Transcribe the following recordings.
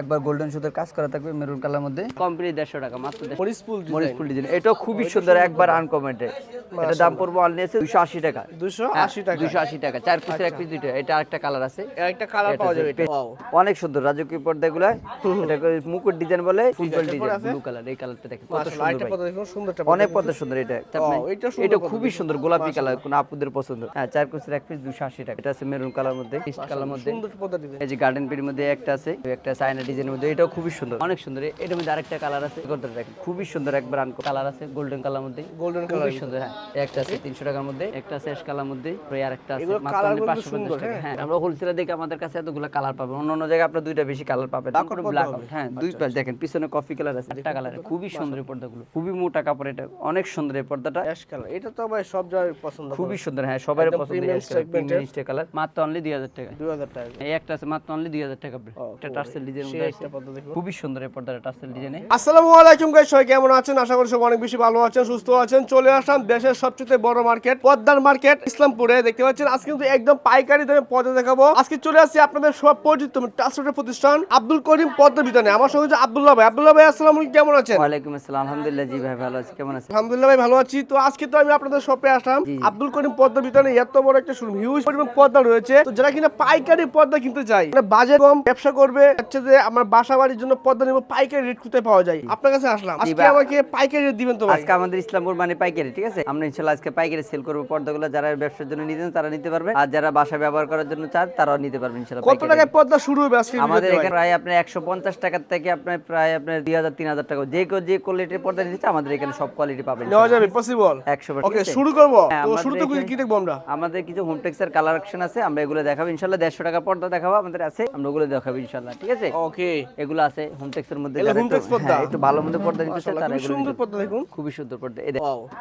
একবার গোল্ডেন সুতার কাজ করা থাকবে মেরুন কালার মধ্যে। কমপ্লিট দেড়শো টাকা মাত্র দেড়শো মরিচপুল মরিচ ফুল ডিজাইন এটাও খুবই সুন্দর একবার আনকমেন্টেড এটা দাম পড়ব অনলি আছে দুশো আশি টাকা। দুশো আশি টাকা। দুশো আশি টাকা চার পিসের এক পিস দুইটা। এটা আরেকটা কালার আছে। একটা কালার পাওয়া যাবে এটা. অনেক সুন্দর রাজকীয় পর্দাগুলো। এটা করে মুকুট ডিজাইন বলে ফুলফল ডিজাইন ব্লু কালার এই কালারটা দেখেন কত সুন্দর অনেক পদ্মা সুন্দর এটা এটা এটা খুবই সুন্দর গোলাপি কালার কোন আপুদের পছন্দ। হ্যাঁ চার পিসের এক পিস দুশো আশি টাকা। এটা আছে মেরুন কালার মধ্যে কালার মধ্যে। সুন্দর পদ্মা দিবেন এই যে গার্ডেন পির মধ্যে একটা আছে একটা চায়না ডিজাইনের মধ্যে এটাও খুবই সুন্দর। অনেক সুন্দর। এটার মধ্যে আরেকটা কালার আছে। দেখেন খুবই সুন্দর একবার আনকো কালার আছে গোল্ডেন কালার মধ্যে। গোল্ডেন খুবই সুন্দর হ্যাঁ। একটা আছে তিনশো টাকার মধ্যে একটা আছে অ্যাশ কালার মধ্যে আর একটা আছে 550 সুন্দর, টাকা। হ্যাঁ। আমরা হোলসেলে দেখে আমাদের কাছে এতগুলো কালার পাবেন অন্য অন্য জায়গায় আপনার দুইটা বেশি কালার পাবেন। ব্ল্যাক হ্যাঁ দুই পাশ দেখেন পিছনে কফি কালার আছে একটা কালার খুবই সুন্দর এই পর্দাগুলো খুবই মোটা কাপড় এটা অনেক সুন্দর এই পর্দাটা। অ্যাশ কালার এটা তো ভাই সব জায়গায় পছন্দ খুবই সুন্দর হ্যাঁ সবাই পছন্দ কালার মাত্র অনলি দুই হাজার টাকা। দুই হাজার টাকা। এই একটা আছে মাত্র অনলি দুই হাজার টাকা একটা টার্সেল ডিজাইন খুবই সুন্দর এই পর্দাটা টার্সেল ডিজাইনে আসসালামু আলাইকুম গাইস সবাই কেমন আছেন? আশা করি সব অনেক বেশি ভালো আছেন সুস্থ আছেন। চলে আসলাম দেশের সবচেয়ে বড় মার্কেট পদ্মার মার্কেট ইসলামপুরে। দেখতে পাচ্ছেন আজকে কিন্তু একদম পাইকারি দামে পদ্মা দেখাবো। আজকে চলে আসছি আপনাদের সব পরিচিত ট্রান্সপোর্টের প্রতিষ্ঠান আব্দুল করিম পদ্মা বিতানে আমার সঙ্গে হচ্ছে আব্দুল্লাহ ভাই। আব্দুল্লাহ ভাই আসসালামু আলাইকুম কেমন আছেন? ওয়ালাইকুম আসসালাম আলহামদুলিল্লাহ জি ভাই ভালো আছি। কেমন আছেন? আলহামদুলিল্লাহ ভাই ভালো আছি। তো আজকে তো আমি আপনাদের শপে আসলাম। আব্দুল করিম পদ্মা বিতানে এত বড় একটা শোরুম হিউজ পরিমাণ পদ্মা রয়েছে। তো যারা কিনা পাইকারি পদ্মা কিনতে চাই মানে বাজেট কম ব্যবসা করবে হচ্ছে যে আমার বাসা বাড়ির জন্য পদ্মা নিব পাইকারি রেট কোথায় পাওয়া যায়? আপনার কাছে আসলাম। আজকে আমাকে পাইকারি রেট দিবেন তো আজকে আমাদের ইসলামপুর মানে পাইকারি ঠিক আছে? আমরা ইনশাল্লাহ আজকে পাইকারি সেল করব। পর্দাগুলো যারা ব্যবসার জন্য নিতেন তারা নিতে পারবে। আর যারা বাসা ব্যবহার করার জন্য চান তারাও নিতে পারবেন ইনশাল্লাহ কত টাকায় পদ্মা শুরু হবে আজকে আমাদের এখানে প্রায় আপনার একশো পঞ্চাশ টাকার থেকে আপনার প্রায় আপনার দুই হাজার তিন হাজার টাকা। যে কেউ যে কোয়ালিটির পর্দা নিচ্ছে আমাদের এখানে সব কোয়ালিটি পাবেন নেওয়া যাবে পসিবল একশো ওকে শুরু করব। হ্যাঁ, শুরুতে কি দেখব আমরা? আমাদের কিছু হোমটেক্সের কালেকশন আছে আমরা এগুলো দেখাবো। ইনশাল্লাহ দেড়শো টাকা পর্দা দেখাবো আমাদের আছে আমরা ওগুলো দেখাবো ইনশাল্লাহ ঠিক আছে? ওকে এগুলো আছে হোমটেক্সের মধ্যে একটু- পর্দা? হ্যাঁ, একটু ভালো মধ্যে পর্দা নিতে চায় তারা সুন্দর পদ্মা দেখুন। খুবই সুন্দর পর্দা।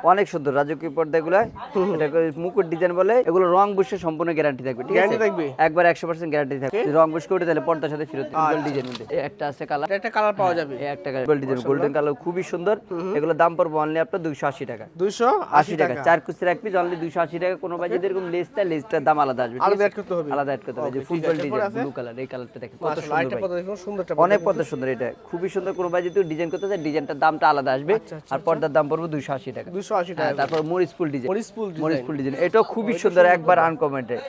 অনেক সুন্দর রাজকীয় পর্দা এগুলো এটা মুকুট ডিজাইন বলে এগুলো রং সম্পূর্ণ গ্যারান্টি থাকবে ঠিক আছে? থাকবে? একবার একশো পার্সেন্ট গ্যারান্টি থাকবে। রং করে তাহলে পর্দার সাথে ফেরত ডিজাইন মধ্যে। একটা আছে কালার একটা কালার পাওয়া যাবে। এই একটা গোল্ড ডিজাইন গোল্ডেন কালার খুবই সুন্দর। এগুলো দাম পড়বে অনলি আপনার দুইশো আশি টাকা। দুইশো আশি টাকা। চার কুচির এক পিস অনলি দুইশো আশি টাকা কোনো বাজে এরকম লেসটা লেসটার দাম আলাদা আসবে আলাদা? অ্যাড করতে হবে। আলাদা অ্যাড করতে হবে। যে ফুটবল ডিজাইন ব্লু কালার এই কালারটা দেখেন কত সুন্দর সুন্দরটা অনেক পদ্মা সুন্দর এটা খুবই সুন্দর। কোনো ভাই যদি ডিজাইন করতে চায় ডিজাইনটার দামটা আলাদা আসবে। আর পর্দার দাম পড়বে দুইশো আশি টাকা। আশি হ্যাঁ, টাকা। তারপর মরিচ ফুল ডিজাইন মরিচ ফুল ডিজাইন এটাও খুবই সুন্দর একবার আনকমেন্টেড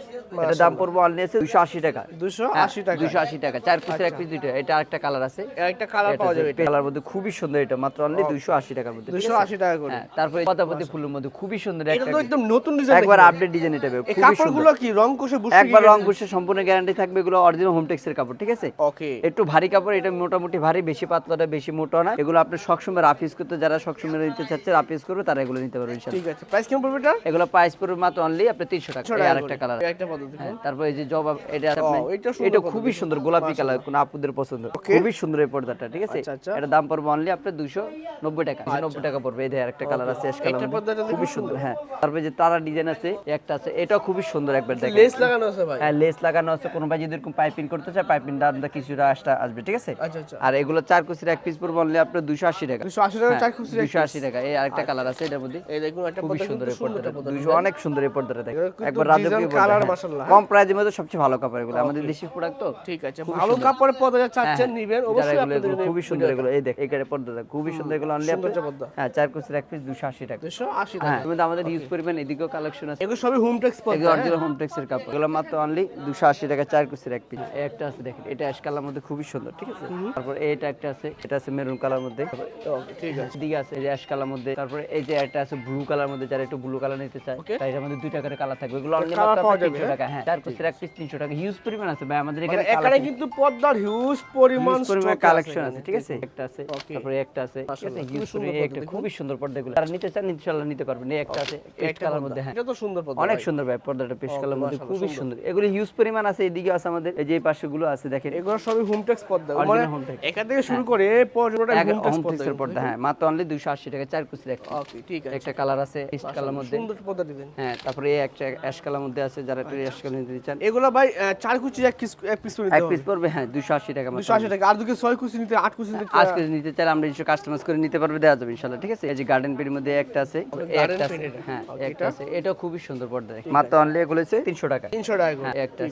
এটা দাম পড়বে অনলি আছে দুইশো আশি টাকা। দুইশো আশি টাকা। দুইশো আশি টাকা। চার পিসের এক পিস দুইটা। এটা আরেকটা কালার আছে। একটা কালার পাওয়া যাবে কালার মধ্যে খুবই সুন্দর এটা মাত্র অনলি দুইশো আশি টাকার মধ্যে আছে? আশি টাকা করে। হ্যাঁ তারপরে পদাপতি ফুলের মধ্যে খুবই সুন্দর একটা একদম নতুন ডিজাইন একবার আপডেট ডিজাইন এটা কাপড়গুলো কি রং কোষে একবার রং বসে সম্পূর্ণ গ্যারান্টি থাকবে এগুলো অরিজিনাল হোমটেক্সের কাপড় ঠিক আছে? ওকে একটু ভারী কাপড় এটা মোটামুটি ভারী বেশি পাতলাটা বেশি মোটা না। এগুলো আপনি সবসময় রাফিস করতে যারা সবসময় নিতে চাচ্ছে রাফিস করবে তারা এগুলো নিতে পারবে ঠিক আছে প্রাইস কেমন পড়বে এটা? এগুলো প্রাইস পড়বে মাত্র অনলি আপনি তিনশো টাকা এই আরেকটা কালার একটা পদ্ধতি হ্যাঁ তারপর এই যে জবাব এটা আপনি এটা এটা খুবই সুন্দর গোলাপি কালার কোন আপুদের পছন্দ খুবই সুন্দর এই পর্দাটা ঠিক আছে? আচ্ছা, আচ্ছা। এটা দাম পড়বে অনলি দুশো নব্বই টাকা নব্বই টাকা পড়বে। এই যে আরেকটা কালার আছে অ্যাশ কালার এটা খুবই সুন্দর হ্যাঁ। তারপরে যে তারা ডিজাইন আছে একটা আছে এটাও খুবই সুন্দর একবার দেখেন। লেস লাগানো আছে ভাই। হ্যাঁ লেস লাগানো আছে কোনো ভাই যদি এরকম পাইপিং করতে চায় পাইপিং দামটা কিছুটা আসটা আসবে ঠিক আছে? আচ্ছা আচ্ছা। আর এগুলো চার কুচির এক পিস পড়বে অনলি আপনার দুশো আশি টাকা। দুশো আশি টাকা চার খুশি দুশো আশি টাকা। এই আরেকটা কালার আছে এটার মধ্যে। এই দেখুন একটা খুবই সুন্দর এই পর্দাটা পর্দা দুইশো অনেক সুন্দর এই পর্দাটা দেখেন। একবার রাজকীয় হ্যাঁ। মাশাআল্লাহ। কম প্রাইজের মধ্যে সবচেয়ে ভালো কাপড় এগুলো। আমাদের দেশি প্রোডাক্ট তো। ঠিক আছে ভালো কাপড়ে পর্দা যা চাচ্ছেন নিবেন অবশ্যই আপনাদের খুবই সুন্দর এগুলো। এই দেখ এখানে পর্দাটা খুবই সুন্দর এগুলো অনলি পর্দা। হ্যাঁ চার কুচির এক পিস দুশো আশি টাকা। দুশো আশি হ্যাঁ টাকা। মধ্যে আমাদের ইউজ পরিমাণ এদিকেও কালেকশন আছে। এগুলো সবই হোম টেক্স পর্দা এগুলো অরিজিনাল হোমটেক্সের কাপড়। এগুলো মাত্র অনলি দুশো আশি টাকা চার কুচির এক পিস একটা আছে দেখেন এটা অ্যাশ কালার মধ্যে খুবই সুন্দর ঠিক আছে? তারপর এইটা একটা আছে এটা আছে মেরুন কালার মধ্যে। ঠিক আছে এদিকে আছে অ্যাশ কালার মধ্যে। তারপরে এই যে একটা আছে ব্লু কালার মধ্যে যারা একটু ব্লু কালার নিতে চায় তাই এর মধ্যে দুইটা করে কালার থাকবে। এগুলো অনলি মাত্র পাওয়া যাবে, 300 টাকা হ্যাঁ। চার কুচির এক পিস তিনশো টাকা। হিউজ পরিমাণ আছে ভাই আমাদের এখানে মানে এখানে কিন্তু পর্দার হিউজ পরিমাণ stock কালেকশন আছে ঠিক আছে? একটা আছে তারপরে একটা আছে ঠিক আছে হিউজ একটা খুবই সুন্দর পর্দা এগুলো। যারা নিতে চান ইনশাআল্লাহ নিতে পারবেন। এই একটা আছে পেস্ট কালার মধ্যে হ্যাঁ। এটা তো সুন্দর পর্দা অনেক সুন্দর ভাই পর্দাটা পেস্ট কালার মধ্যে খুবই সুন্দর। এগুলো হিউজ পরিমাণ আছে এদিকে আছে আমাদের এই যে এই পাশেগুলো আছে দেখেন। এগুলো সবই হোম টেক্স পর্দা মানে এখান থেকে শুরু করে পর্যটন হোম টেক্স পর্দা হ্যাঁ। মাত্র অনলি দুইশো আশি টাকা চার কুচির একটা ওকে ঠিক আছে। একটা কালার আছে পেস্ট কালার মধ্যে। সুন্দর পর্দা দিবেন। হ্যাঁ তারপরে এই একটা অ্যাশ কালার মধ্যে আছে যারা একটা অ্যাশ কালার নিতে চান। এগুলো ভাই চার কুচি এক পিস এক পিস করে এক পিস পড়বে হ্যাঁ দুশো আশি টাকা মাত্র। দুশো আশি টাকা। আর দুকে ছয় কুচি নিতে আট কুচি নিতে আজকে নিতে চাইলে আমরা কিছু কাস্টমাইজ করে নিতে পারবে দেওয়া যাবে ইনশাআল্লাহ ঠিক আছে? এই যে গার্ডেন পের মধ্যে একটা আছে একটা আছে হ্যাঁ একটা আছে। এটাও খুবই সুন্দর পর্দা। মাত্র অনলি এগুলো হচ্ছে তিনশো টাকা। তিনশো টাকা হ্যাঁ, একটা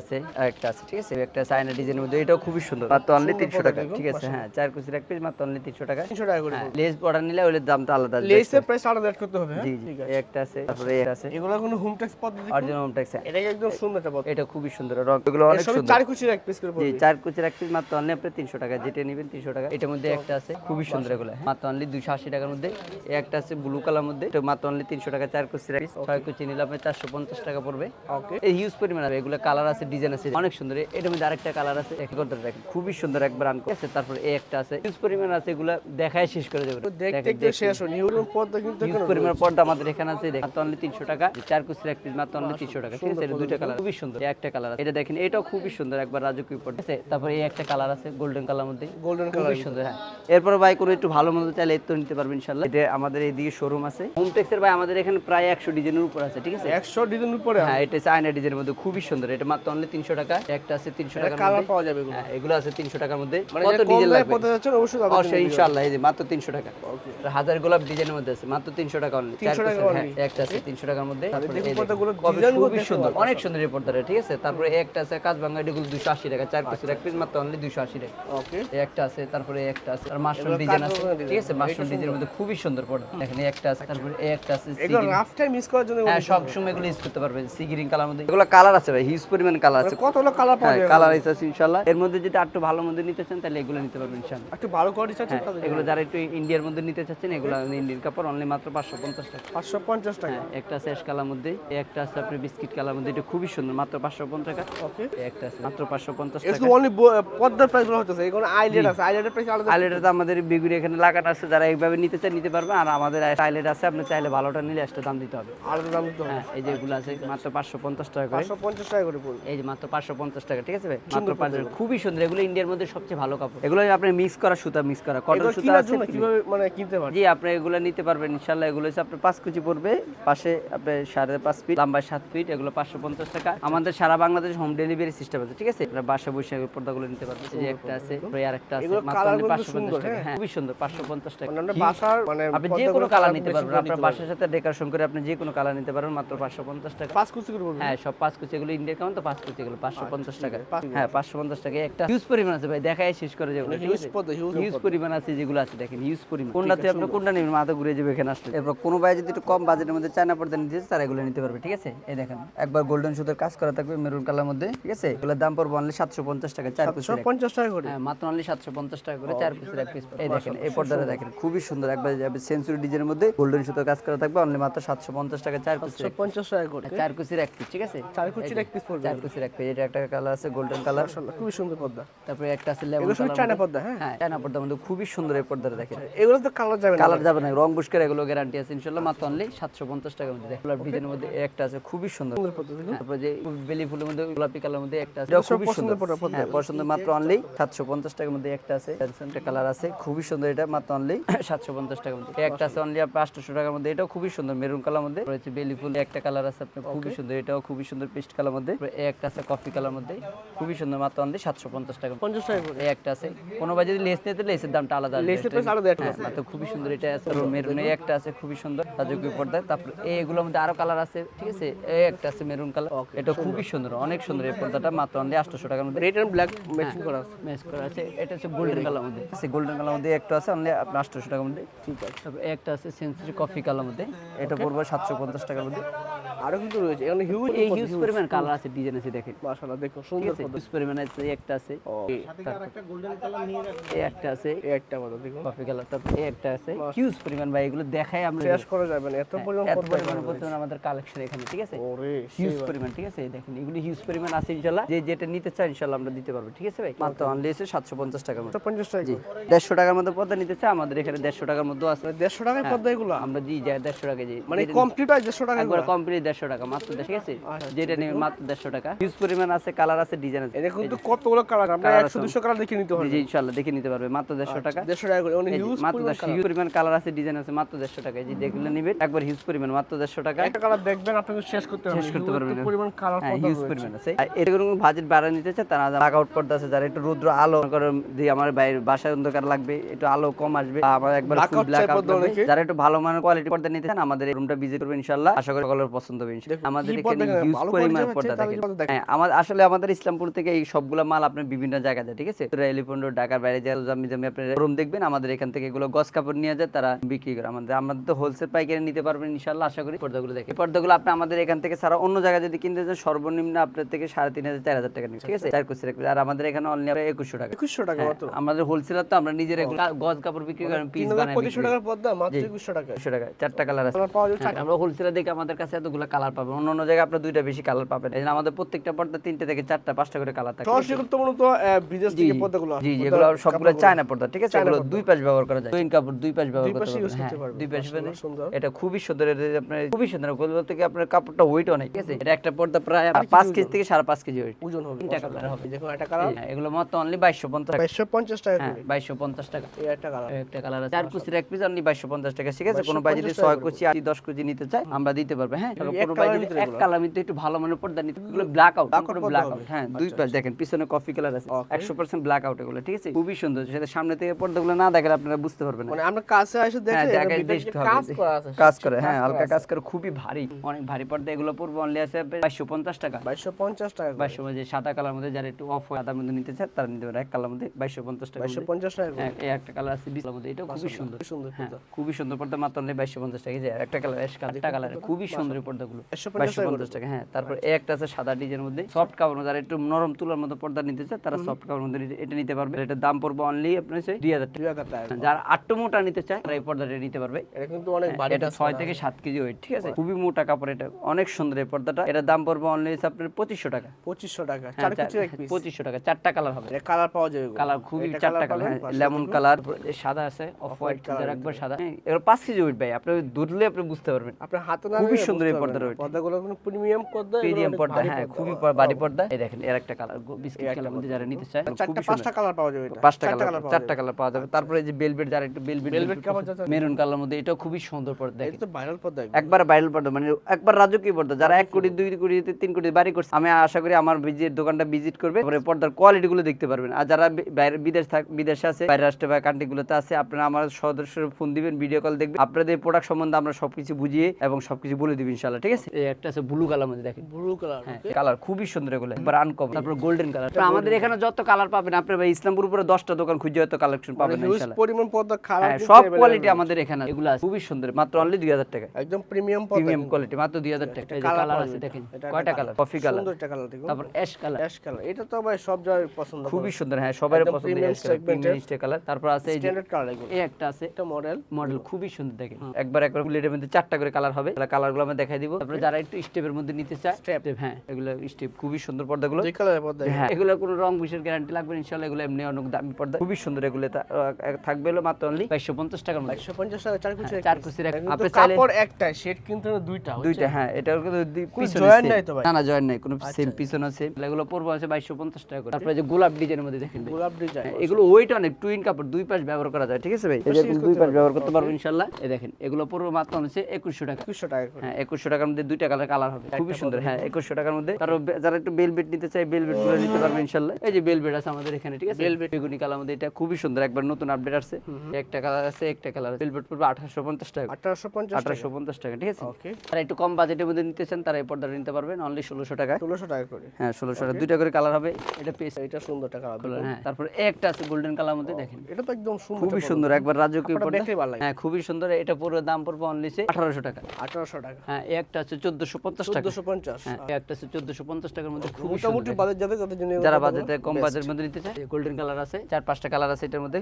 আছে একটা আছে ঠিক আছে? একটা চায়না ডিজাইনের মধ্যে এটাও খুবই সুন্দর। মাত্র অনলি তিনশো টাকা ঠিক আছে হ্যাঁ চার কুচির এক পিস মাত্র অনলি তিনশো টাকা। তিনশো টাকা করে হ্যাঁ লেস অর্ডার নিলে ওই দামটা আলাদা লেসের প্রাইস আলাদা অ্যাড করতে হবে হ্যাঁ? জি জি একটা আছে তারপরে এই আছে। এগুলো কোনো হোম ট্যাক্স পদ্ধতি অরিজিনাল হোম ট্যাক্স এটা একদম সুন্দর একটা পদ্ধতি? এটা খুবই সুন্দর রং এগুলো অনেক সুন্দর। চার কুচির এক পিস করে জি চার কুচির এক পিস মাত্র অনলি আপনি তিনশো টাকা যেটা নেবেন তিনশো টাকা এটার মধ্যে একটা আছে খুবই সুন্দর এগুলো মাত্র অনলি দুশো আশি টাকার মধ্যে। একটা আছে ব্লু কালার মধ্যে এটা মাত্র অনলি তিনশো টাকা চার কুচির এক পিস ছয় কুচি নিলে আপনি চারশো পঞ্চাশ টাকা পড়বে। ওকে এই হিউজ পরিমাণ হবে এগুলো কালার আছে ডিজাইন আছে অনেক সুন্দর। এটার মধ্যে আরেকটা কালার আছে এক করতে দেখেন খুবই সুন্দর একবার আন আছে তারপর এই একটা আছে হিউজ পরিমাণ আছে এগুলো দেখায় শেষ করে দেবে। দেখতে দেখতে শেষ হয়নি এগুলো পদ্মা কিন্তু হিউজ পরিমাণ পর্দা আমাদের এখানে আছে মাত্র অনলি টাকা চার কুচির এক পিস মাত্র অনলি টাকা ঠিক আছে? এটা দুইটা কালার খুবই সুন্দর। একটা কালার আছে এটা দেখেন এটাও খুবই সুন্দর একবার রাজকীয় পর্দা আছে? তারপর এই একটা কালার আছে গোল্ডেন কালার মধ্যে। গোল্ডেন খুবই সুন্দর হ্যাঁ। এরপর ভাই কোনো একটু ভালো মন্দ চাইলে এর তো নিতে পারবেন ইনশাল্লাহ এটা আমাদের এইদিকে শোরুম আছে। হোমটেক্সের ভাই আমাদের এখানে প্রায় একশো ডিজাইনের উপর আছে ঠিক আছে? একশো ডিজাইন উপরে হ্যাঁ এটা চায়না ডিজাইনের মধ্যে খুবই সুন্দর। এটা মাত্র অনলি তিনশো টাকা একটা আছে তিনশো টাকার কালার পাওয়া যাবে এগুলো হ্যাঁ। আছে তিনশো টাকার মধ্যে। মানে কত ডিজাইন লাগবে? পদ্মা যাচ্ছেন অবশ্যই তাদের অবশ্যই ইনশাআল্লাহ এই যে মাত্র তিনশো টাকা। হাজার গোলাপ ডিজাইনের মধ্যে আছে মাত্র তিনশো টাকা অনলি 300 টাকা only। একটা আছে তিনশো টাকার মধ্যে। পর্দাগুলো সুন্দর অনেক সুন্দর এই পর্দাটা ঠিক আছে? তারপরে একটা আছে এগুলো টাকা চার পিসের এক পিস মাত্র অনলি দুশো আশি টাকা। ওকে একটা আছে তারপরে একটা আছে আর মাশরুম ডিজাইন আছে ঠিক আছে? মাশরুম ডিজাইনের মধ্যে খুবই সুন্দর পর্দা দেখেন একটা আছে তারপরে একটা আছে এগুলো রাফ টাইম মিস করার জন্য হ্যাঁ সব সময় এগুলো ইউজ করতে পারবেন সি গ্রিন কালার মধ্যে। এগুলো কালার আছে ভাই হিউজ পরিমাণ কালার আছে। কতগুলো কালার পাওয়া হ্যাঁ কালার আছে ইনশাআল্লাহ। এর মধ্যে যদি একটু ভালো মধ্যে নিতে চান তাহলে এগুলো নিতে পারবেন ইনশাআল্লাহ। একটু ভালো কোয়ালিটি চাচ্ছেন হ্যাঁ, এগুলো যারা একটু ইন্ডিয়ার মধ্যে নিতে চাচ্ছেন এগুলো ইন্ডিয়ান কাপড় অনলি মাত্র পাঁচশো পঞ্চাশ টাকা। পাঁচশো পঞ্চাশ টাকা? হ্যাঁ একটা আছে অ্যাশ কালার মধ্যে এই একটা আছে আপনার বিস্কিট কালার মধ্যে এটা খুবই সুন্দর মাত্র পাঁচশো পঞ্চাশ টাকা। একটা আছে মাত্র পাঁচশো পঞ্চাশ এটা টাকা। অনলি পদ্মার প্রাইস বলা হচ্ছে এগুলো আইলেট আছে আইলেটের প্রাইস আলাদা। আইলেটা তো আমাদের বিগুড়ি এখানে লাগানো আছে যারা এইভাবে নিতে চান নিতে পারবে। আর আমাদের আইলেট আছে আপনি চাইলে ভালোটা নিলে একটা দাম দিতে হবে। আলাদা দাম দিতে হবে। হ্যাঁ এই যে এগুলো আছে মাত্র পাঁচশো পঞ্চাশ টাকা করে। পাঁচশো পঞ্চাশ টাকা করে এই যে মাত্র পাঁচশো পঞ্চাশ টাকা ঠিক আছে ভাই? মাত্র পাঁচ খুবই সুন্দর এগুলো ইন্ডিয়ার মধ্যে সবচেয়ে ভালো কাপড়। এগুলো আপনি মিক্স করা সুতা মিক্স করা কটন সুতা আছে কীভাবে মানে কিনতে পারবে জি আপনি এগুলো নিতে পারবেন ইনশাল্লাহ এগুলো হচ্ছে আপনার পাঁচ কুচি পড়বে পাশে আপনার সাড়ে পাঁচ ফিট লম্বায় সাত ফিট এগুলো পাঁচশো পঞ্চাশ টাকা। আমাদের সারা বাংলাদেশ হোম ডেলিভারি সিস্টেম আছে ঠিক আছে? আপনার বাসা বসে এই পর্দাগুলো নিতে পারবেন। যে একটা আছে আর একটা আছে পাঁচশো সুন্দর, পঞ্চাশ টাকা। হ্যাঁ। হ্যাঁ খুবই সুন্দর পাঁচশো পঞ্চাশ টাকা। বাসার মানে আপনি যে কোনো কালার নিতে পারবেন আপনার বাসার সাথে ডেকোরেশন করে আপনি যে কোনো কালার নিতে পারবেন মাত্র পাঁচশো পঞ্চাশ টাকা। পাঁচ কুচি করে পড়বে হ্যাঁ সব পাঁচ কুচি এগুলো ইন্ডিয়ার কেমন তো পাঁচ কুচি এগুলো পাঁচশো পঞ্চাশ টাকা। হ্যাঁ পাঁচশো পঞ্চাশ টাকা। একটা হিউজ পরিমাণ আছে ভাই দেখায় শেষ করে যাবে। হিউজ পরিমাণ আছে যেগুলো আছে দেখেন হিউজ পরিমাণ। কোনটাতে আপনি কোনটা নেবেন? মাথা ঘুরে যাবে এখানে আসলে। এরপর কোনো ভাই যদি একটু কম বাজেটের মধ্যে চায়না পর্দা নিতে চায়, তারা এগুলো নিতে পারবে ঠিক আছে? এই দেখেন একবার গোল্ডেন সুতার কাজ করা থাকবে মেরুন কালার মধ্যে ঠিক আছে? এগুলোর দাম পড়বে অনলি সাতশো পঞ্চাশ টাকা চার পিসের পঞ্চাশ টাকা করে। হ্যাঁ মাত্র অনলি সাতশো পঞ্চাশ টাকা করে চার পিসের এক পিস এই দেখেন এই পর্দাটা দেখেন খুবই সুন্দর। একবার যাবে সেঞ্চুরি ডিজাইনের মধ্যে গোল্ডেন সুতার কাজ করা থাকবে অনলি মাত্র সাতশো পঞ্চাশ টাকা চার সাতশো পঞ্চাশ টাকা করে। চার কুচির এক পিস ঠিক আছে? চার কুচির এক পিস পড়বে। চার কুচির এক পিস এটা একটা কালার আছে গোল্ডেন কালার খুবই সুন্দর। পদ্মা তারপরে একটা আছে লেমন এগুলো কালার চায়না পদ্মা হ্যাঁ? হ্যাঁ চায়না পর্দার মধ্যে খুবই সুন্দর এই পর্দাটা দেখেন। এগুলো তো কালার যাবে না। কালার যাবে না রং বুস্কার এগুলো গ্যারান্টি আছে ইনশাল্লাহ মাত্র অনলি সাতশো পঞ্চাশ টাকার মধ্যে। দেখুন ডিজাইনের মধ্যে একটা আছে খুবই সুন্দর। তারপরে যে বেলি ফুলের মধ্যে গোলাপি কালার মধ্যে একটা আছে খুবই সুন্দর। হ্যাঁ পছন্দ মাত্র অনলি সাতশো পঞ্চাশ টাকার মধ্যে একটা আছে একটা কালার আছে খুবই সুন্দর এটা মাত্র অনলি সাতশো পঞ্চাশ টাকার মধ্যে। একটা আছে অনলি টাকার মধ্যে এটাও খুবই সুন্দর মেরুন কালার মধ্যে। রয়েছে বেলি ফুল একটা কালার আছে আপনার খুবই সুন্দর এটাও খুবই সুন্দর পেস্ট কালার মধ্যে। একটা আছে কফি কালার মধ্যে খুবই সুন্দর মাত্র অনলি সাতশো পঞ্চাশ টাকা। পঞ্চাশ টাকা করে। একটা আছে। কোনো ভাই যদি লেস নিতে লেসের দামটা আলাদা লেসের price আলাদা একটা হ্যাঁ, মাত্র খুবই সুন্দর এটা আছে মেরুন এই একটা আছে খুবই সুন্দর রাজকীয় পর্দায়। তারপর এইগুলোর মধ্যে আরও কালার আছে ঠিক আছে? এই একটা আছে মেরুন কালার এটা খুবই সুন্দর অনেক সুন্দর এই পর্দাটা মাত্র অনলি আটশো টাকার মধ্যে। রেড এন্ড ব্ল্যাক ম্যাচিং করা আছে। ম্যাচ করা আছে। এটা হচ্ছে গোল্ডেন কালার মধ্যে আছে? গোল্ডেন কালার মধ্যে একটা আছে অনলি আপনার টাকার মধ্যে। ঠিক আছে। একটা আছে সেন্সুরি কফি কালার মধ্যে। এটা পড়বে সাতশো পঞ্চাশ টাকার মধ্যে। আরও কিন্তু রয়েছে। এখানে হিউজ এই হিউজ পরিমাণ কালার আছে ডিজাইন আছে দেখেন। মাশাআল্লাহ দেখো সুন্দর আছে? হিউজ পরিমাণ আছে একটা আছে। এই একটা আছে। এই একটা পদ্মা দেখুন কফি কালার এই একটা আছে। হিউজ পরিমাণ ভাই এগুলো দেখাই আমরা শেষ করা যাবে না এত পরিমাণ হ্যাঁ, এত পরিমাণ পরিমাণ আমাদের কালেকশন এখানে ঠিক আছে? ওরে হিউজ পরিমাণ ঠিক আছে? দেখেন এগুলো হিউজ পরিমাণ আছে ইনশাল্লাহ যে যেটা নিতে চাই ইনশাল্লাহ আমরা দিতে পারব ঠিক আছে ভাই? মাত্র অনলি এসে সাতশো পঞ্চাশ টাকার মধ্যে পঞ্চাশ টাকা। জি। দেড়শো টাকার মধ্যে পদ্মা নিতে চাই আমাদের এখানে দেড়শো টাকার মধ্যে আছে। দেড়শো টাকায় পদ্মা এগুলো? আমরা জি যাই দেড়শো টাকা জি। মানে কমপ্লিট হয় দেড়শো টাকা একবার কমপ্লিট দেড়শো টাকা মাত্র ঠিক আছে? যেটা নেবেন মাত্র দেড়শো টাকা। হিউজ পরিমাণ আছে কালার আছে ডিজাইন আছে। এটা কিন্তু কতগুলো কালার আমরা একশো দুশো কালার দেখে নিতে জি ইনশাল্লাহ দেখে নিতে পারবে মাত্র দেড়শো টাকা। দেড়শো টাকা করে মাত্র দেড়শো হিউজ পরিমাণ কালার আছে ডিজাইন আছে মাত্র দেড়শো টাকা। এই যে দেখলে নিবেন একবার হিউজ পরিমাণ মাত্র দেড়শো টাকা। একটা কালার দেখবেন আপনাকে শেষ করতে শেষ করতে পারবেন। পরিমাণ কালার হ্যাঁ হিউজ পরিমাণ আছে। বাজেট বাড়া নিতে চায় তারা লাগ আউট পর্দা আছে যারা একটু রুদ্র আলো করেন আমার বাইরে বাসায় অন্ধকার লাগবে একটু আলো কম আসবে আমার একবার ফুল ব্ল্যাক আউট। যারা একটু ভালো মানের কোয়ালিটি পর্দা নিতে চান আমাদের রুমটা ভিজিট করবেন ইনশাআল্লাহ। আশা করি সকলের পছন্দ আমাদের এখানে হিউজ পরিমাণ পর্দা। হ্যাঁ আমার আসলে আমাদের ইসলামপুর থেকে এই সবগুলা মাল আপনার বিভিন্ন জায়গা যায় ঠিক আছে? ঢাকার বাইরে যায় জামি জামি আপনার রুম দেখবেন আমাদের এখান থেকে এগুলো গস কাপড় নিয়ে যায় তারা বিক্রি করে। আমাদের আমাদের তো হোলসেল পাইকারি নিতে পারবেন ইনশাল্লাহ আশা করি। পর্দাগুলো দেখে। পর্দাগুলো আপনি আমাদের এখান থেকে সারা অন্য জায়গায় যদি কিনতে যান সর্বনিম্ন আপনার থেকে সাড়ে তিন হাজার চার হাজার টাকা নিবে ঠিক আছে? চার কুচি রাখবে। আর আমাদের এখানে অনলি একুশশো টাকা। একুশশো টাকা হ্যাঁ, আমাদের হোলসেলার তো আমরা নিজের গজ কাপড় বিক্রি করেন পিস বানাই পঁচিশশো টাকার পর্দা মাত্র একুশশো টাকা একশো টাকা চারটা কালার আছে। হ্যাঁ, আমরা হোলসেলার দেখে আমাদের কাছে এতগুলো কালার পাবেন। অন্য অন্য জায়গায় আপনার দুইটা বেশি কালার পাবেন। এই আমাদের প্রত্যেকটা পর্দা তিনটে থেকে চারটা পাঁচটা করে কালার থাকে। সরাসরি করতে মূলত বিদেশ থেকে পর্দাগুলো জি জি, এগুলো সবগুলো চায়না পর্দা ঠিক আছে? এগুলো দুই পাশ ব্যবহার করা যায়। দুই কাপড় দুই পাশ ব্যবহার করতে পারবেন। হ্যাঁ দুই পাশ মাশাআল্লাহ, সুন্দর। এটা খুবই সুন্দর এটা আপনার খুবই সুন্দর বলতে কি আপনার কাপড়টা ওয়েট অনেক ঠিক আছে? এটা একটা পর্দা প্রায় পাঁচ কেজি থেকে সাড়ে পাঁচ কেজি ওয়েট ওজন হবে তিনটা কালার হবে। এই দেখুন একটা কালার। হ্যাঁ, এগুলো মাত্র অনলি বাইশশো পঞ্চাশ টাকা। বাইশশো পঞ্চাশ টাকা হ্যাঁ টাকা। এই একটা কালার। একটা কালার আছে চার কুচির এক পিস অনলি বাইশশো পঞ্চাশ টাকা ঠিক আছে? কোনো ভাই যদি 2250 কুচি আট দশ কুচি নিতে চায় আমরা দিতে পারব। হ্যাঁ এক ভাই কালারের যদি ভিতরে এক এগুলো? কালার মধ্যে একটু ভালো মানের পর্দা নিতে এগুলো ব্ল্যাক আউট Black out পর্দা ব্ল্যাক আউট হ্যাঁ দুই পাশ। দেখেন পিছনে কফি কালার আছে। Okay. একশো পার্সেন্ট ব্ল্যাক আউট এগুলো ঠিক আছে? খুবই সুন্দর সেটা সামনে থেকে পর্দাগুলো না দেখলে আপনারা বুঝতে পারবেন মানে আমরা কাছে এসে হ্যাঁ দেখে জায়গায় ভিতরে দেখতে যে হবে কাজ করা আছে। কাজ করে হ্যাঁ হালকা কাজ করে খুবই ভারী অনেক ভারী পর্দা এগুলো পড়বে অনলি আছে বাইশশো পঞ্চাশ টাকা। বাইশশো পঞ্চাশ টাকা করে। বাইশশো যে সাদা কালার মধ্যে যারা একটু অফ মধ্যে নিতে চায় তারা নিতে পারে। এক কালার মধ্যে টাকা হ্যাঁ এই একটা কালার আছে বিশ মধ্যে এটাও খুবই সুন্দর। সুন্দর খুবই সুন্দর পর্দা মাত্র অনলি টাকা যে একটা কালার একটা কালার খুবই সুন্দর এই পর্দাগুলো বাইশশো পঞ্চাশ টাকা হ্যাঁ তারপর একটা আছে সাদা ডিজাইনের মধ্যে সফট কাপড় যারা একটু নরম তুলার মতো পর্দা নিতে চায় তারা সফট মধ্যে এটা নিতে পারবে। এটার দাম পড়বে অনলি আপনার হচ্ছে দুই হাজার টাকা। যারা আটটু মোটা নিতে চায় তারা এই পর্দাটা নিতে পারবে। এটা কিন্তু অনেক হ্যাঁ, এটা ছয় থেকে সাত কেজি ওয়েট ঠিক আছে? খুবই মোটা কাপড় এটা অনেক সুন্দর এই পর্দাটা। এটার দাম পড়বে অনলি আপনার পঁচিশশো টাকা। পঁচিশশো টাকা হ্যাঁ, পিস পঁচিশশো টাকা চারটা কালার হবে। কালার পাওয়া যাবে কালার খুবই চারটা কালার লেমন কালার সাদা আছে অফ হোয়াইট একবার সাদা। হ্যাঁ, এগুলো পাঁচ কেজি ওয়েট ভাই আপনি ধরলে আপনি বুঝতে পারবেন। আপনার হাতে খুবই সুন্দর এই বুঝতে পর্দাটা ওইটা। পর্দাগুলো কোনো প্রিমিয়াম পর্দা প্রিমিয়াম পর্দা হ্যাঁ খুবই প- পর্দা। এই দেখেন এর একটা কালার বিস্কিট কালার মধ্যে যারা নিতে চায় চারটা পাঁচটা কালার পাওয়া যাবে পাঁচটা কালার চারটা কালার পাওয়া যাবে। তারপরে যে বেলভেট যারা একটু বেলভেট Velvet মেরুন কালার মধ্যে এটাও খুবই সুন্দর পর্দা এটা তো ভাইরাল পর্দা একবার ভাইরাল পর্দা মানে একবার রাজকীয় পর্দা। যারা এক কোটি দুই কোটি তিন কোটি বাড়ি করছে আমি আশা করি আমার ভিজিট দোকানটা ভিজিট করবে। তারপরে পর্দার কোয়ালিটি গুলো দেখতে পারবেন। আর যারা বাইরে বিদেশ থাক বিদেশে আছে বাইরে রাষ্ট্রে বা কান্ট্রি গুলোতে আছে আপনারা আমার সদস্য ফোন দিবেন ভিডিও কল দেখবেন। আপনাদের প্রোডাক্ট সম্বন্ধে আমরা সবকিছু বুঝিয়ে এবং সবকিছু বলে দিবেন ইনশাল্লাহ ঠিক আছে? এই একটা আছে ব্লু কালার মধ্যে দেখেন। ব্লু কালার হ্যাঁ কালার খুবই সুন্দর এগুলো একবার আনকমন তারপর গোল্ডেন কালার আমাদের এখানে যত কালার পাবেন আপনার ভাই ইসলামপুর উপরে দশটা দোকান খুঁজে হয়তো কালেকশন পাবেন না হিউজ ইনশাল্লাহ। পরিমাণ পর্দা খারাপ হ্যাঁ সব কোয়ালিটি আমাদের এখানে এগুলো আছে। খুবই সুন্দর মাত্র অনলি দুই হাজার টাকা একদম প্রিমিয়াম পর্দা প্রিমিয়াম কোয়ালিটি মাত্র দুই হাজার টাকা এই যে কালার আছে দেখেন কয়টা কালার কফি কালার সুন্দর একটা কালার দেখুন। তারপর অ্যাশ কালার অ্যাশ কালার এটা তো ভাই সব জায়গায় পছন্দ খুবই সুন্দর হ্যাঁ সবার পছন্দ। কালার তারপর আছে এই স্ট্যান্ডার্ড কালার এগুলো। এই একটা আছে। এটা মডেল মডেল খুবই সুন্দর দেখেন। একবার একবার প্লেটের মধ্যে চারটা করে কালার হবে। কালারগুলো আমি দেখাই দিব। তারপরে যারা একটু স্টেপের মধ্যে নিতে চায় step, হ্যাঁ এগুলো স্টেপ খুবই সুন্দর পর্দাগুলো। দুই কালারের পর্দা হ্যাঁ এগুলো কোনো রং বিষয়ের গ্যারান্টি লাগবে এগুলো এমনি অনেক দামি পর্দা। খুবই সুন্দর এগুলো থাকবে হলো মাত্র অনলি বাইশশো পঞ্চাশ টাকার মধ্যে। টাকা চার কুচি চার কুচির আপনি চাইলে- কাপড় শেড কিন্তু দুইটা দুইটা হ্যাঁ এটার কিন্তু same। নাই তো ভাই? না না জয়েন্ট নাই কোনো সেম পিছনে সেম এগুলো পড়ব আছে বাইশশো পঞ্চাশ টাকা করে। তারপরে যে গোলাপ ডিজাইনের মধ্যে দেখেন। গোলাপ ডিজাইন হ্যাঁ, এগুলো ওয়েট অনেক টুইন কাপড় দুই পাশ ব্যবহার করা যায় ঠিক আছে ভাই? এই দুই পাশ ব্যবহার করতে পারব ইনশাল্লাহ এই দেখেন এগুলো পড়ব মাত্র হচ্ছে একুশশো টাকা। দুশো টাকা করে। হ্যাঁ একুশশো টাকার মধ্যে দুইটা কালার কালার হবে। খুবই সুন্দর হ্যাঁ একুশশো টাকার মধ্যে। তারপর যারা একটু বেলবেট নিতে চায় বেলবেটগুলো নিতে পারবে ইনশাল্লাহ। এই যে বেলবেট আছে আমাদের এখানে ঠিক আছে? বেলবেট বেগুনি কালার মধ্যে এটা খুবই সুন্দর একবার নতুন আপডেট আসছে। একটা কালার আছে একটা কালার বেলবেট পড়বে আঠারোশো পঞ্চাশ টাকা। আঠারোশো পঞ্চাশ আঠারোশো পঞ্চাশ টাকা ঠিক আছে? তারা একটু কম বাজেটের মধ্যে নিতে চান তারা এই পর্দাটা নিতে পারবেন অনলি ষোলোশো টাকা ষোলোশো টাকা করে। হ্যাঁ ষোলোশো টাকা। দুইটা করে কালার হবে। এটা পেস এটা সুন্দর টাকা হ্যাঁ তারপর একটা আছে গোল্ডেন কালার মধ্যে দেখেন। এটা তো একদম সুন্দর খুবই সুন্দর একবার রাজকীয় পর্দা। হ্যাঁ খুবই সুন্দর এটা পুরো দাম পড়বে অনলি আঠারোশো টাকা। আঠারোশো টাকা। হ্যাঁ এই একটা আছে চোদ্দশো পঞ্চাশ টাকা। চোদ্দশো পঞ্চাশ হ্যাঁ এই একটা আছে চোদ্দশো পঞ্চাশ টাকার মধ্যে খুবই মোটামুটি যাদের তাদের জন্য যারা বাজেটে কম বাজেটের মধ্যে নিতে চায় গোল্ডেন কালার আছে চার পাঁচটা কালার আছে এটার মধ্যে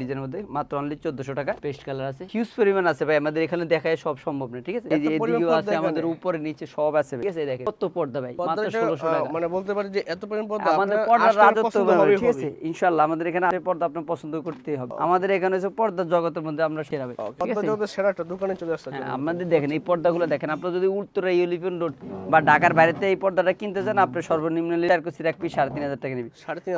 ডিজাইনের মধ্যে মাত্র অনলি টাকা। পেস্ট কালার আছে। হিউজ পরিমাণ আছে ভাই আমাদের এখানে দেখায় সব সম্ভব না ঠিক আছে? এই যে এদিকেও পর্দা আছে আমাদের উপরে নিচে সব আছে ঠিক আছে? দেখেন কত পর্দা ভাই মাত্র টাকা। মানে বলতে পারি যে এত পরিমাণ পর্দা আমাদের আপনার পর্দার রাজত্ব হবে, ঠিক আছে। ইনশাআল্লাহ আমাদের এখানে পর্দা আপনার পছন্দ করতেই হবে। আমাদের এখানে হচ্ছে পর্দার জগতের মধ্যে আমরা সেরা ভাই পর্দা জগতের সেরা একটা দোকানে চলে আসছে হ্যাঁ, আমাদের দেখেন এই পর্দাগুলো দেখেন আপনি যদি উত্তরা ইউলিফিন রোড বা ঢাকার বাইরেতে এই পর্দাটা কিনতে চান আপনি সর্বনিম্ন চার কুচির এক পিস সাড়ে তিন হাজার টাকা নিবি।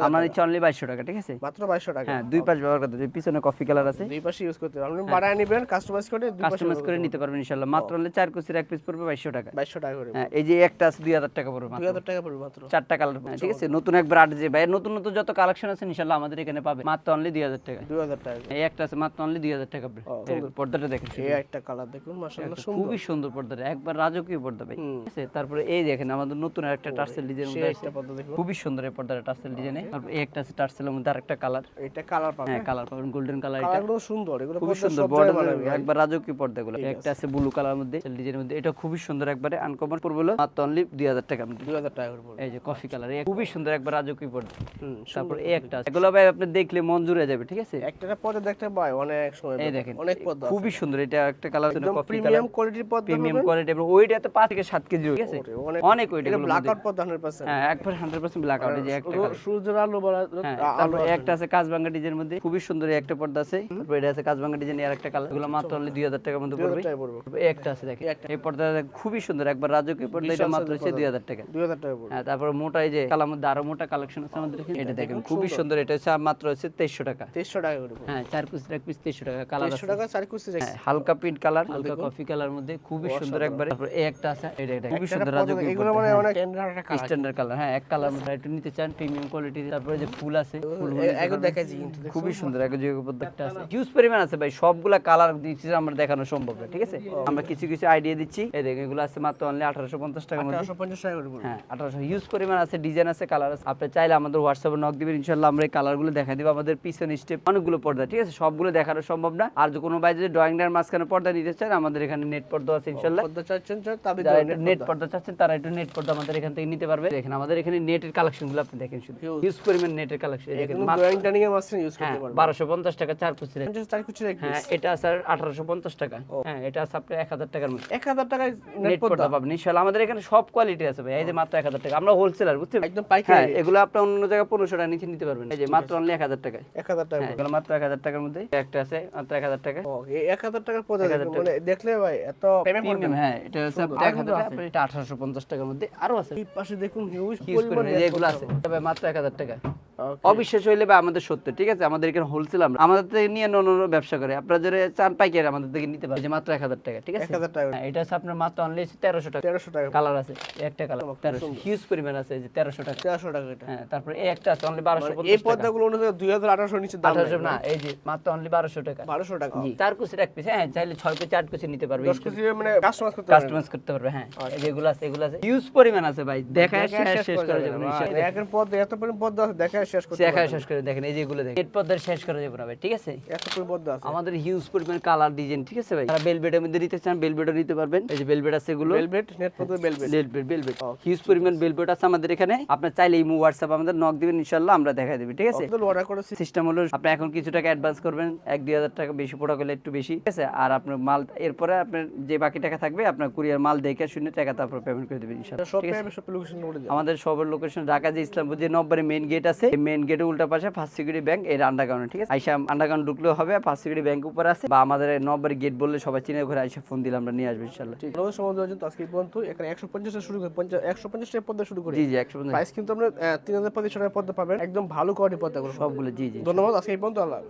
আমার ইচ্ছা অনলি বাইশশো টাকা ঠিক আছে? মাত্র বাইশশো টাকা। হ্যাঁ দুই পাশ ব্যবহার করতে। পিছনে কফি কালার আছে। দুই পাশে ইউজ করতে হবে। আপনি বাড়ায় নেবেন কাস্টমাইজ করে কাস্টমাইজ করে নিতে পারবেন ইনশাল্লাহ মাত্র অনলি চার কুচির এক পিস পড়বে বাইশশো টাকা। বাইশশো টাকা করে হ্যাঁ এই যে একটা আছে দুই হাজার টাকা পড়বে মাত্র। দুই হাজার টাকা পড়বে মাত্র। চারটা কালার ঠিক আছে? নতুন একবার আট যে ভাই নতুন নতুন যত কালেকশন আছে ইনশাল্লাহ আমাদের এখানে পাবে। মাত্র অনলি দুই হাজার টাকা। দুই হাজার টাকা। এই একটা আছে মাত্র অনলি দুই হাজার টাকা। পর্দাটা দেখেন এই একটা কালার দেখুন সুন্দর। খুবই সুন্দর পর্দাটা। একবার রাজকীয় পর্দা ভাই। ঠিক আছে? তারপরে এই দেখেন আমাদের নতুন একটা টার্সেল ডিজাইন মধ্যে একটা পর্দা দেখুন খুবই সুন্দর এই পর্দাটা টার্সেল ডিজাইনে তারপর এই একটা আছে টার্সেলের মধ্যে আরেকটা কালার এটা কালার পাবেন হ্যাঁ কালার পাবেন গোল্ডেন কালার এটা। কালারগুলো সুন্দর এগুলো পর্দা সুন্দর বর্ডার একবার রাজকীয় পর্দাগুলো। একটা আছে। ব্লু কালার মধ্যে ডিজাইনের মধ্যে। এটা খুবই সুন্দর একবারে আনকমন পড়বে হলো মাত্র অনলি দুই হাজার টাকা দুই হাজার টাকা পড়বে। এই যে কফি কালার খুবই সুন্দর একবার রাজকীয় পর্দা। তারপর এই একটা আছে। এগুলো ভাই আপনি দেখলে মন জুড়ে যাবে ঠিক আছে? একটা পর্দা দেখতে পাই অনেক সময় এই দেখেন অনেক পর্দা। খুবই সুন্দর এটা একটা কালার একদম কফি প্রিমিয়াম কোয়ালিটির পর্দা প্রিমিয়াম কোয়ালিটি এবং থেকে কেজি ঠিক আছে? অনেক অনেক ওইটা এটা ব্ল্যাক আউট পর্দা 100% হ্যাঁ একবার ব্ল্যাক আউট যে একটা সূর্যের আলো হ্যাঁ আলো একটা আছে কাজবাঙ্গা ডিজাইনের মধ্যে খুবই সুন্দর একটা পর্দা আছে। তারপর এটা আছে কাজবাঙ্গা ডিজাইন এর একটা কালার এগুলো মাত্র অনলি দুই হাজার টাকার মধ্যে পড়বে। এই একটা আছে দেখেন এই খুবই সুন্দর একবার রাজকীয় পর্দা এটা মাত্র হচ্ছে দুই হাজার টাকা দুই হাজার টাকা পড়বে। হ্যাঁ তারপর মোটা এই যে কালার মধ্যে আরও মোটা কালেকশন আছে আমাদের এখানে। এটা দেখেন খুবই সুন্দর। এটা হচ্ছে মাত্র হচ্ছে তেইশশো টাকা। তেইশশো টাকা করে হ্যাঁ চার পিস এক পিস টাকা কালার টাকা চার কুচি হ্যাঁ, হালকা পিঙ্ক কালার হালকা কফি কালার মধ্যে খুবই সুন্দর একবারে। তারপর এই একটা আছে এটা এটা খুবই সুন্দর রাজকীয় এগুলো মানে অনেক টেন্ডার কালার স্ট্যান্ডার্ড কালার হ্যাঁ এক কালার মধ্যে একটু নিতে চান প্রিমিয়াম কোয়ালিটি তারপরে যে ফুল আছে ফুল এগুলো দেখাইছি কিন্তু খুবই সুন্দর এক যে প্রত্যেকটা আছে। হিউজ পরিমাণ আছে ভাই সবগুলা কালার দিচ্ছি আমরা দেখানো সম্ভব না ঠিক আছে? আমরা কিছু কিছু আইডিয়া দিচ্ছি। এই দেখেন এগুলো আছে মাত্র অনলি আঠারোশো পঞ্চাশ টাকার মধ্যে। চারশো পঞ্চাশ টাকা করে হ্যাঁ আঠারোশো হিউজ পরিমাণ আছে ডিজাইন আছে কালার আছে। আপনি চাইলে আমাদের হোয়াটসঅ্যাপে নক দিবেন ইনশাল্লাহ আমরা এই কালারগুলো দেখা দিব। আমাদের পিছনে স্টেপ অনেকগুলো পর্দা ঠিক আছে? সবগুলো দেখানো সম্ভব না। আর যে কোনো ভাই যদি ড্রয়িং ডার মাঝখানে পর্দা নিতে চান আমাদের এখানে নেট পর্দা আছে ইনশাল্লাহ পর্দা চাচ্ছেন স্যার জন্য নেট পর্দা চাচ্ছেন তারা একটু নেট পর্দা আমাদের এখান থেকে নিতে পারবে। দেখেন আমাদের এখানে নেটের কালেকশনগুলো আপনি দেখেন শুধু। হিউজ পরিমাণ নেটের কালেকশন দেখেন ড্রয়িং এর ইউজ হ্যাঁ করতে পারবেন। বারোশো পঞ্চাশ টাকা চার কুচি হ্যাঁ এটা আঠারোশো পঞ্চাশ টাকা। হ্যাঁ এটা আছে আপনার এক হাজার টাকার মধ্যে এক হাজার টাকায় নেট পর্দা পাবেন। ইনশাল্লাহ আমাদের এখানে সব কোয়ালিটি আছে ভাই। এই যে মাত্র এক হাজার টাকা। আমরা হোলসেলার বুঝছেন একদম হ্যাঁ পাইকারি এগুলো আপনি অন্য জায়গায় পনেরোশো টাকা নিচে নিতে পারবেন। এই যে মাত্র অনলি এক হাজার টাকায়। এক হাজার টাকা হ্যাঁ এগুলো মাত্র এক হাজার টাকার মধ্যে। একটা আছে মাত্র এক হাজার টাকা ও, এই এক হাজার টাকার পর্দা মানে দেখলে ভাই এত হ্যাঁ এটা হচ্ছে আপনার এটা আঠারোশো পঞ্চাশ টাকার মধ্যে আরও আছে। এই পাশে দেখুন হিউজ পরিমাণে এগুলো আছে। তবে মাত্র এক হাজার টাকা। অবিশ্বাস হইলে বা আমাদের সত্য ঠিক আছে? আমাদের এখানে হোলসেল আমরা আমাদের থেকে নিয়ে অন্য অন্য ব্যবসা করে। আপনারা যারা চান পাইকারি আমাদের থেকে নিতে এই যে মাত্র এক হাজার টাকা ঠিক আছে? টাকা। হ্যাঁ, এটা হচ্ছে আপনার মাত্র অনলি তেরোশো টাকা। তেরোশো টাকা। কালার আছে একটা কালার তেরোশো হিউজ পরিমাণ আছে যে তেরোশো টাকা। তেরোশো টাকা এটা। হ্যাঁ তারপরে এই একটা আছে অনলি বারোশো এই পঞ্চাশ টাকা। পর্দাগুলো অনুযায়ী দুই হাজার আঠারোশো নিচে আঠারোশো না এই যে মাত্র অনলি বারোশো টাকা। বারোশো টাকা। জি। চার কুচির এক পিস হ্যাঁ চাইলে ছয় কুচি আট কুচি নিতে পারবে দশ কুচি মানে কাস্টমাইজ করতে পারবেন। কাস্টমাইজ করতে পারবে হ্যাঁ। এই যেগুলো আছে এগুলো আছে। হিউজ পরিমাণ আছে ভাই। দেখা শেষ শেষ করা যাবে একের পর্দা এত পরিমাণ পর্দা আছে দেখা শেষ করতে দেখা শেষ করে দেখেন এই যেগুলো দেখেন। নেট পর্দার শেষ করা যাবে ভাই ঠিক আছে? এত পর্দা আছে। আমাদের হিউজ পরিমাণ কালার ডিজাইন ঠিক আছে ভাই? যারা বেলবেটের মধ্যে নিতে চান বেলবেটও নিতে পারবেন। এই যে বেলবেট আছে এগুলো। নেট পর্দা ভেলভেট বেলবেট বেলবেট হিউজ পরিমাণ বেলবেট আছে। আমাদের এখানে। আপনার চাইলে ইমো আমাদের নক দিবেন ইনশাল্লাহ আমরা দেখাই দেবো ঠিক আছে? অর্ডার করেছি। সিস্টেম হলো আপনি এখন কিছু টাকা অ্যাডভান্স করবেন এক দুই হাজার টাকা বেশি পড়া করলে একটু বেশি ঠিক আছে? আর আপনার মাল এরপরে আপনার যে বাকি টাকা থাকবে আপনার কুরিয়ার মাল দেখে শুনে টাকা তারপর পেমেন্ট করে দেবেন লোকেশন আমাদের সবের লোকেশন ঢাকা যে ইসলামপুর যে নব্বরে মেইন গেট আছে এই মেন গেটের উল্টা পাশে ফার্স্ট সিকিউরিটি ব্যাংক এর আন্ডারগ্রাউন্ড ঠিক আছে? আইসা আন্ডারগ্রাউন্ড ঢুকলেও হবে ফার্স্ট সিকিউরিটি ব্যাংক উপর আছে বা আমাদের নম্বর গেট বললে সবাই চিনে ঘরে আইসা ফোন দিলে আমরা নিয়ে আসব ইনশাল্লাহ ঠিক আমাদের সমাজ পর্যন্ত আজকে পর্যন্ত এখানে একশো পঞ্চাশ শুরু করে পঞ্চাশ একশো পঞ্চাশ টাকা পর্দা শুরু করি। জি জি একশো পঞ্চাশ। প্রাইস কিন্তু আমরা তিন হাজার পঁচিশ টাকার পর্দা পাবেন একদম ভালো কোয়ালিটি পর্দাগুলো সবগুলো জি জি ধন্যবাদ আজকে এই পর্যন্ত আল্লাহ